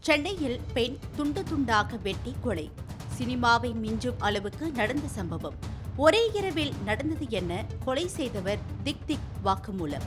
சென்னையில் பெண் துண்டு துண்டாக வெட்டி கொலை. சினிமாவை மிஞ்சும் அளவுக்கு நடந்த சம்பவம். ஒரே இரவில் நடந்தது என்ன? கொலை செய்தவர் திக் திக் வாக்குமூலம்.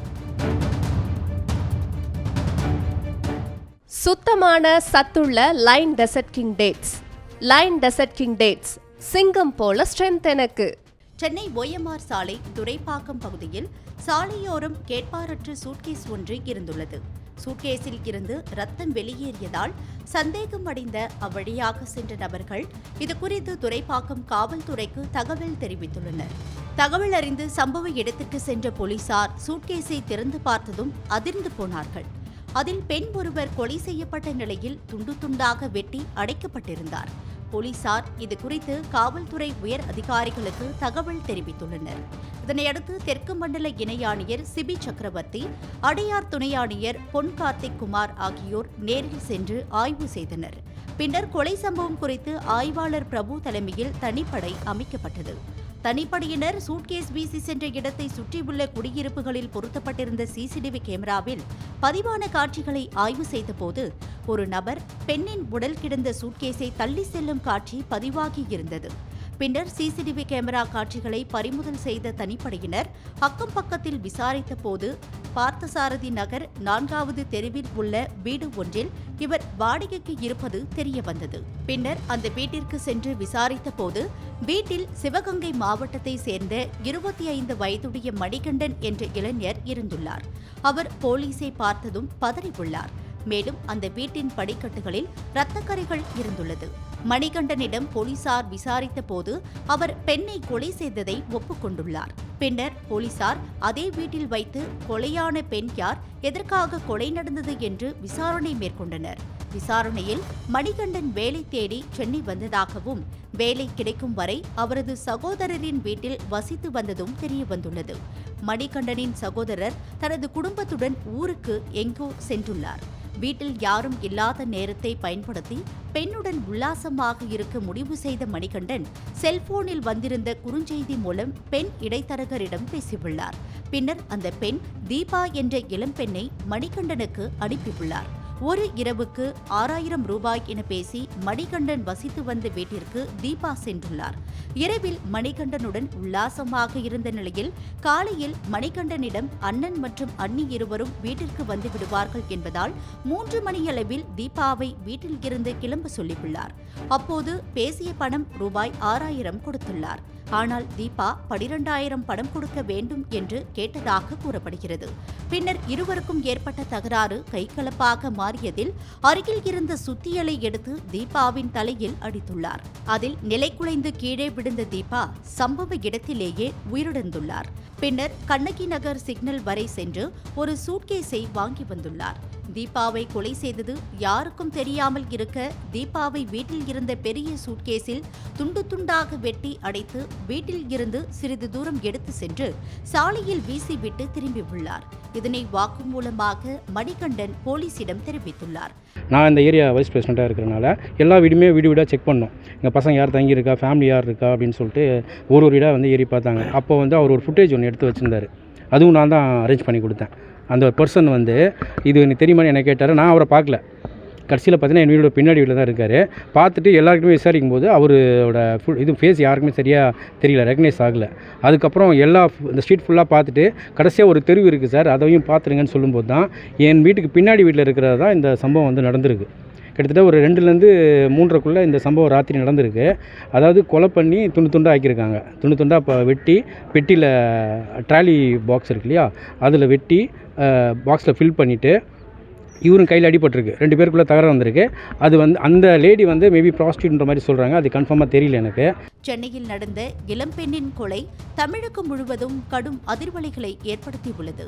சுத்தமான சத்துள்ள lion desert king dates. Lion desert king dates. சிங்கம் போல ஸ்ட்ரென்த் எனக்கு. சென்னை ஒய்எம்ஆர் சாலை துரைப்பாக்கம் பகுதியில் சாலையோரம் கேட்பாரற்ற சூட்கேஸ் ஒன்று இருந்துள்ளது. சூட்கேஸில் இருந்து ரத்தம் வெளியேறியதால் சந்தேகம் அடைந்த அவ்வழியாக சென்ற நபர்கள் இதுகுறித்து துரைப்பாக்கம் காவல்துறைக்கு தகவல் தெரிவித்துள்ளனர். தகவல் அறிந்து சம்பவ இடத்துக்கு சென்ற போலீசார் சூட்கேஸை திறந்து பார்த்ததும் அதிர்ந்து போனார்கள். அதில் பெண் ஒருவர் கொலை செய்யப்பட்ட நிலையில் துண்டு துண்டாக வெட்டி அடைக்கப்பட்டிருந்தார். போலீசார் இது குறித்து காவல்துறை உயர் அதிகாரிகளுக்கு தகவல் தெரிவித்துள்ளனர். இதனையடுத்து தெற்கு மண்டல இணை ஆணையர் சிபி சக்கரவர்த்தி அடையார் துணை ஆணையர் பொன் கார்த்திக் குமார் ஆகியோர் நேரில் சென்று ஆய்வு செய்தனர். பின்னர் கொலை சம்பவம் குறித்து ஆய்வாளர் பிரபு தலைமையில் தனிப்படை அமைக்கப்பட்டது. தனிப்படையினர் சூட்கேஸ் வீசி சென்ற இடத்தை சுற்றியுள்ள குடியிருப்புகளில் பொருத்தப்பட்டிருந்த சிசிடிவி கேமராவில் பதிவான காட்சிகளை ஆய்வு செய்தபோது ஒரு நபர் பெண்ணின் உடல் கிடந்த சூட்கேஸை தள்ளி செல்லும் காட்சி பதிவாகியிருந்தது. பின்னர் சிசிடிவி கேமரா காட்சிகளை பறிமுதல் செய்த தனிப்படையினர் அக்கம் பக்கத்தில் விசாரித்த போது பார்த்தசாரதி நகர் நான்காவது தெருவில் உள்ள வீடு ஒன்றில் இவர் வாடகைக்கு இருப்பது தெரியவந்தது. பின்னர் அந்த வீட்டிற்கு சென்று விசாரித்த போது வீட்டில் சிவகங்கை மாவட்டத்தை சேர்ந்த இருபத்தி ஐந்து வயதுடைய மணிகண்டன் என்ற இளைஞர் இருந்துள்ளார். அவர் போலீசை பார்த்ததும் பதறியுள்ளார். மேலும் அந்த வீட்டின் படிக்கட்டுகளில் இரத்தக்கரைகள் இருந்துள்ளது. மணிகண்டனிடம் போலீசார் விசாரித்த போது அவர் பெண்ணை கொலை செய்ததை ஒப்புக்கொண்டுள்ளார். பின்னர் போலீசார் அதே வீட்டில் வைத்து கொலையான பெண் யார் எதற்காக கொலை நடந்தது என்று விசாரணை மேற்கொண்டனர். விசாரணையில் மணிகண்டன் வேலை தேடி சென்னை வந்ததாகவும் வேலை கிடைக்கும் வரை அவரது சகோதரரின் வீட்டில் வசித்து வந்ததும் தெரியவந்துள்ளது மணிகண்டனின் சகோதரர் தனது குடும்பத்துடன் ஊருக்கு எங்கோ சென்றுள்ளார். வீட்டில் யாரும் இல்லாத நேரத்தை பயன்படுத்தி பெண்ணுடன் உல்லாசமாக இருக்க முடிவு செய்த மணிகண்டன் செல்போனில் வந்திருந்த குறுஞ்செய்தி மூலம் பெண் இடைத்தரகரிடம் பேசியுள்ளார். பின்னர் அந்த பெண் தீபா என்ற இளம்பெண்ணை மணிகண்டனுக்கு அனுப்பியுள்ளார். ஒரு இரவுக்கு ஆறாயிரம் ரூபாய் என பேசி மணிகண்டன் வசித்து வந்த வீட்டிற்கு தீபா சென்றுள்ளார். இரவில் மணிகண்டனுடன் உல்லாசமாக இருந்த நிலையில் காலையில் மணிகண்டனிடம் அண்ணன் மற்றும் அண்ணி இருவரும் வீட்டிற்கு வந்து விடுவார்கள் என்பதால் மூன்று மணியளவில் தீபாவை வீட்டில் இருந்து கிளம்ப சொல்லியுள்ளார். அப்போது பேசிய பணம் ரூபாய் ஆறாயிரம் கொடுத்துள்ளார். ஆனால் தீபா பனிரெண்டாயிரம் பணம் கொடுக்க வேண்டும் என்று கேட்டதாக கூறப்படுகிறது. பின்னர் இருவருக்கும் ஏற்பட்ட தகராறு கைகலப்பாக மாறியதில் அருகில் இருந்த சுத்தியலை எடுத்து தீபாவின் தலையில் அடித்துள்ளார். அதில் நிலைக்குலைந்து கீழே விழுந்த தீபா சம்பவ இடத்திலேயே உயிரிழந்துள்ளார். பின்னர் கண்ணகி நகர் சிக்னல் வரை சென்று ஒரு சூட்கேஸை வாங்கி வந்துள்ளார். தீபாவை கொலை செய்தது யாருக்கும் தெரியாமல் இருக்க தீபாவை வீட்டில் இருந்த பெரிய சூட்கேஸில் துண்டு துண்டாக வெட்டி அடைத்து வீட்டில் இருந்து சிறிது தூரம் எடுத்து சென்று சாலையில் வீசிவிட்டு திரும்பியுள்ளார் இதனை வாக்குமூலமாக மணிகண்டன் போலீசிடம் தெரிவித்துள்ளார். நான் இந்த ஏரியா வைஸ் பிரசிடெண்ட்டாக இருக்கிறனால எல்லா வீடுமே வீடு வீடாக செக் பண்ணோம். எங்கள் பசங்க யார் தங்கியிருக்கா ஃபேமிலி யார் இருக்கா அப்படின்னு சொல்லிட்டு ஒரு ஒரு வீடாக வந்து ஏறி பார்த்தாங்க. அப்போ வந்து அவர் ஒரு ஃபுட்டேஜ் ஒன்று எடுத்து வச்சுருந்தார். அதுவும் நான் தான் அரேஞ்ச் பண்ணி கொடுத்தேன். அந்த பர்சன் வந்து இது எனக்கு தெரியுமான்னு என்ன கேட்டார். நான் அவரை பார்க்கல. கடைசியில் பார்த்தீங்கன்னா என் வீடோட பின்னாடி வீட்டில் தான் இருக்கார். பார்த்துட்டு எல்லாருக்குமே விசாரிக்கும் போது அவரோட ஃபுல் இது ஃபேஸ் யாருக்குமே சரியாக தெரியல ரெகனைஸ் ஆகலை. அதுக்கப்புறம் எல்லா இந்த ஸ்ட்ரீட் ஃபுல்லாக பார்த்துட்டு கடைசியாக ஒரு தெருவு இருக்குது சார் அதையும் பார்த்துருங்கன்னு சொல்லும்போது தான் என் வீட்டுக்கு பின்னாடி வீட்டில் இருக்கிறது தான் இந்த சம்பவம் வந்து நடந்திருக்கு. கிட்டத்தட்ட ஒரு ரெண்டுலேருந்து மூன்றரைக்குள்ளே இந்த சம்பவம் ராத்திரி நடந்திருக்கு. அதாவது கொலை பண்ணி துண்டு துண்டாக ஆக்கியிருக்காங்க. துண்டு துண்டாக இப்போ வெட்டி பெட்டியில் ட்ராலி பாக்ஸ் இருக்கு இல்லையா? அதில் வெட்டி பாக்ஸில் ஃபில் பண்ணிவிட்டு இவரும் கையில் அடிபட்டிருக்கு. ரெண்டு பேருக்குள்ளே தகராறு வந்திருக்கு. அது வந்து அந்த லேடி வந்து மேபி ப்ராஸ்டியூட்ன்ற மாதிரி சொல்கிறாங்க அது கன்ஃபார்மாக தெரியல எனக்கு. சென்னையில் நடந்த இளம்பெண்ணின் கொலை தமிழகம் முழுவதும் கடும் அதிர்வலைகளை ஏற்படுத்தியுள்ளது.